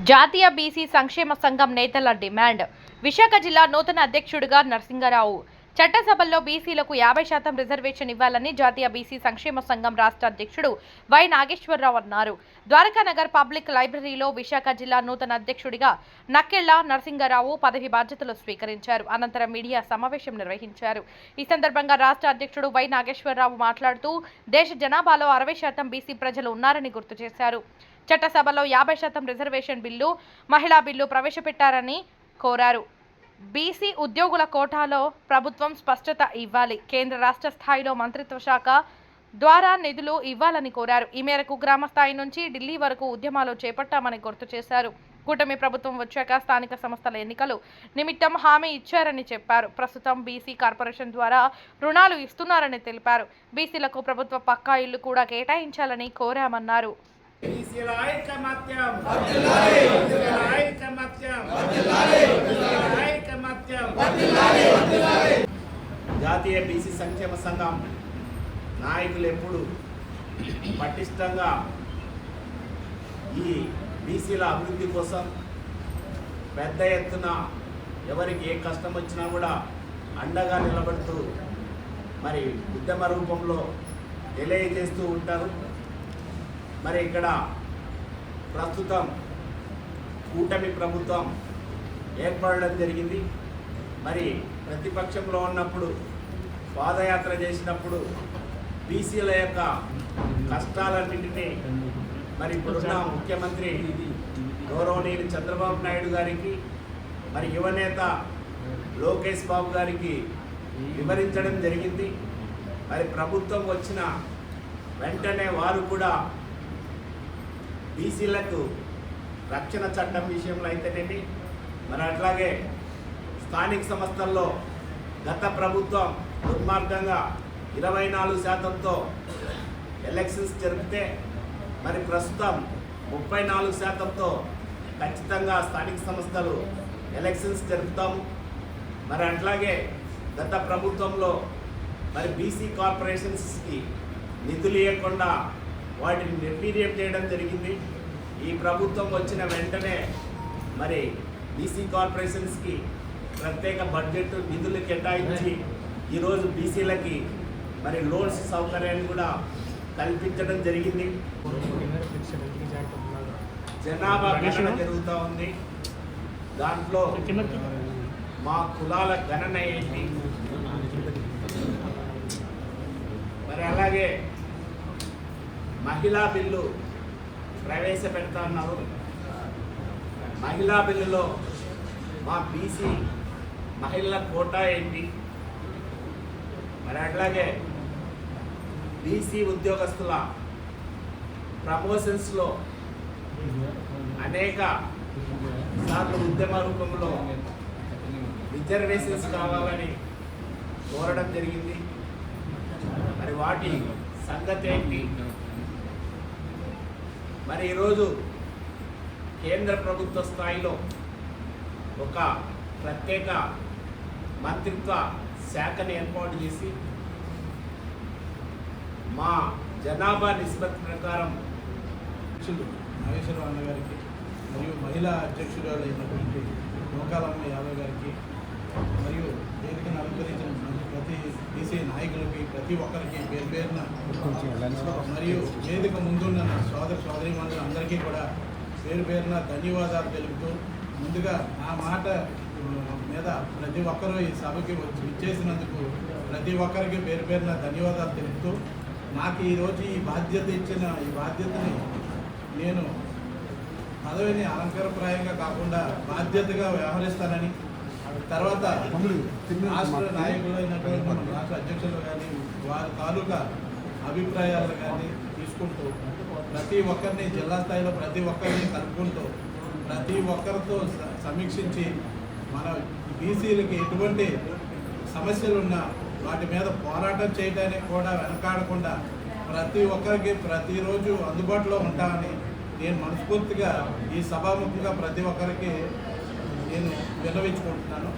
జాతీయ బీసీ సంక్షేమ సంఘం నేతల డిమాండ్. విశాఖ జిల్లా నూతన అధ్యక్షుడిగా నరసింగరావు చట్టసభల్లో బీసీలకు యాభై శాతం రిజర్వేషన్ ఇవ్వాలని జాతీయ బీసీ సంక్షేమ సంఘం రాష్ట్ర అధ్యక్షుడు వై నాగేశ్వరరావు అన్నారు. ద్వారకానగర్ పబ్లిక్ లైబ్రరీలో విశాఖ జిల్లా నూతన అధ్యక్షుడిగా నక్కెళ్ళ నరసింగరావు పదవి బాధ్యతలు స్వీకరించారు. అనంతరం మీడియా సమావేశం నిర్వహించారు. ఈ సందర్భంగా రాష్ట్ర అధ్యక్షుడు వై నాగేశ్వరరావు మాట్లాడుతూ దేశ జనాభాలో అరవై శాతం బీసీ ప్రజలు ఉన్నారని గుర్తు చేశారు. చట్టసభలో యాభై శాతం రిజర్వేషన్ బిల్లు మహిళా బిల్లు ప్రవేశపెట్టారని కోరారు. బీసీ ఉద్యోగుల కోటాలో ప్రభుత్వం స్పష్టత ఇవ్వాలి. కేంద్ర రాష్ట్ర స్థాయిలో మంత్రిత్వ శాఖ ద్వారా నిధులు ఇవ్వాలని కోరారు. ఈ మేరకు గ్రామ స్థాయి నుంచి ఢిల్లీ వరకు ఉద్యమాలు చేపట్టామని గుర్తు చేశారు. కూటమి ప్రభుత్వం వచ్చాక స్థానిక సంస్థల ఎన్నికలు నిమిత్తం హామీ ఇచ్చారని చెప్పారు. ప్రస్తుతం బీసీ కార్పొరేషన్ ద్వారా రుణాలు ఇస్తున్నారని తెలిపారు. బీసీలకు ప్రభుత్వ పక్కా ఇల్లు కూడా కేటాయించాలని కోరామన్నారు. ఐకమత్యం ఐకమత్యం ఐకమత్యం జాతీయ బీసీ సంక్షేమ సంఘం నాయకులు ఎప్పుడు పటిష్టంగా ఈ బీసీల అభివృద్ధి కోసం పెద్ద ఎత్తున ఎవరికి ఏ కష్టం వచ్చినా కూడా అండగా నిలబడుతూ మరి ఉద్యమ రూపంలో తెలియజేస్తూ ఉంటారు. మరి ఇక్కడ ప్రస్తుతం కూటమి ప్రభుత్వం ఏర్పడడం జరిగింది. మరి ప్రతిపక్షంలో ఉన్నప్పుడు పాదయాత్ర చేసినప్పుడు బీసీల యొక్క కష్టాలన్నింటినీ మరి ఇప్పుడున్న ముఖ్యమంత్రి గౌరవనీయులు చంద్రబాబు నాయుడు గారికి మరి యువనేత లోకేష్ బాబు గారికి వివరించడం జరిగింది. మరి ప్రభుత్వం వచ్చిన వెంటనే వారు కూడా బీసీలకు రక్షణ చట్టం విషయంలో అయితేనేమి? మరి అట్లాగే స్థానిక సంస్థల్లో గత ప్రభుత్వం దుర్మార్గంగా ఇరవై నాలుగు శాతంతో ఎలక్షన్స్ జరిపితే మరి ప్రస్తుతం ముప్పై నాలుగు శాతంతో ఖచ్చితంగా స్థానిక సంస్థలు ఎలక్షన్స్ జరుపుతాం. మరి అట్లాగే గత ప్రభుత్వంలో మరి బీసీ కార్పొరేషన్స్కి నిధులు ఇవ్వకుండా వాటిని నిర్వీర్యం చేయడం జరిగింది. ఈ ప్రభుత్వం వచ్చిన వెంటనే మరి బీసీ కార్పొరేషన్స్కి ప్రత్యేక బడ్జెట్ నిధులు కేటాయించి ఈరోజు బీసీలకి మరి లోన్స్ సౌకర్యాన్ని కూడా కల్పించడం జరిగింది. జనాభా గణన జరుగుతూ ఉంది. దాంట్లో మా కులాల గణన ఏంటి? మరి అలాగే మహిళా బిల్లు ప్రవేశపెడతా ఉన్నారు. మహిళా బిల్లులో మా బీసీ మహిళల కోటా ఏంటి? మరి అట్లాగే బీసీ ఉద్యోగస్తుల ప్రమోషన్స్లో అనేక సార్లు ఉద్యమ రూపంలో రిజర్వేషన్స్ కావాలని కోరడం జరిగింది. మరి వాటి సంగతి ఏంటి? మరి ఈరోజు కేంద్ర ప్రభుత్వ స్థాయిలో ఒక ప్రత్యేక మంత్రిత్వ శాఖని ఏర్పాటు చేసి మా జనాభా నిష్పత్తి ప్రకారం అధ్యక్షులు నాగేశ్వరరావు అన్న గారికి మరియు మహిళా అధ్యక్షురాలు అయినటువంటి నూకాలమ్మ యాదవ్ గారికి మరియు వేదికను అలంకరించిన ప్రతి బీసీ నాయకులకి ప్రతి ఒక్కరికి పేరు పేరున మరియు వేదిక ముందున్న నా సోదర సోదరి అందరికీ కూడా పేరు పేరున ధన్యవాదాలు తెలుపుతూ ముందుగా నా మాట మీద ప్రతి ఒక్కరూ ఈ సభకి వచ్చి ఇచ్చేసినందుకు ప్రతి ఒక్కరికి పేరు పేరున ధన్యవాదాలు తెలుపుతూ నాకు ఈరోజు ఈ బాధ్యత ఇచ్చిన ఈ బాధ్యతని నేను పదవిని అలంకారప్రాయంగా కాకుండా బాధ్యతగా వ్యవహరిస్తానని తర్వాత రాష్ట్ర నాయకులు అయినటువంటి మన రాష్ట్ర అధ్యక్షులు కానీ వారి తాలూకా అభిప్రాయాలు కానీ తీసుకుంటూ ప్రతి ఒక్కరిని జిల్లా స్థాయిలో ప్రతి ఒక్కరిని కలుపుకుంటూ ప్రతి ఒక్కరితో సమీక్షించి మన బీసీలకి ఎటువంటి సమస్యలు ఉన్నా వాటి మీద పోరాటం చేయడానికి కూడా వెనకాడకుండా ప్రతి ఒక్కరికి ప్రతిరోజు అందుబాటులో ఉంటామని నేను మనస్ఫూర్తిగా ఈ సభాముఖంగా ప్రతి ఒక్కరికి నేను విన్నవించుకుంటున్నాను.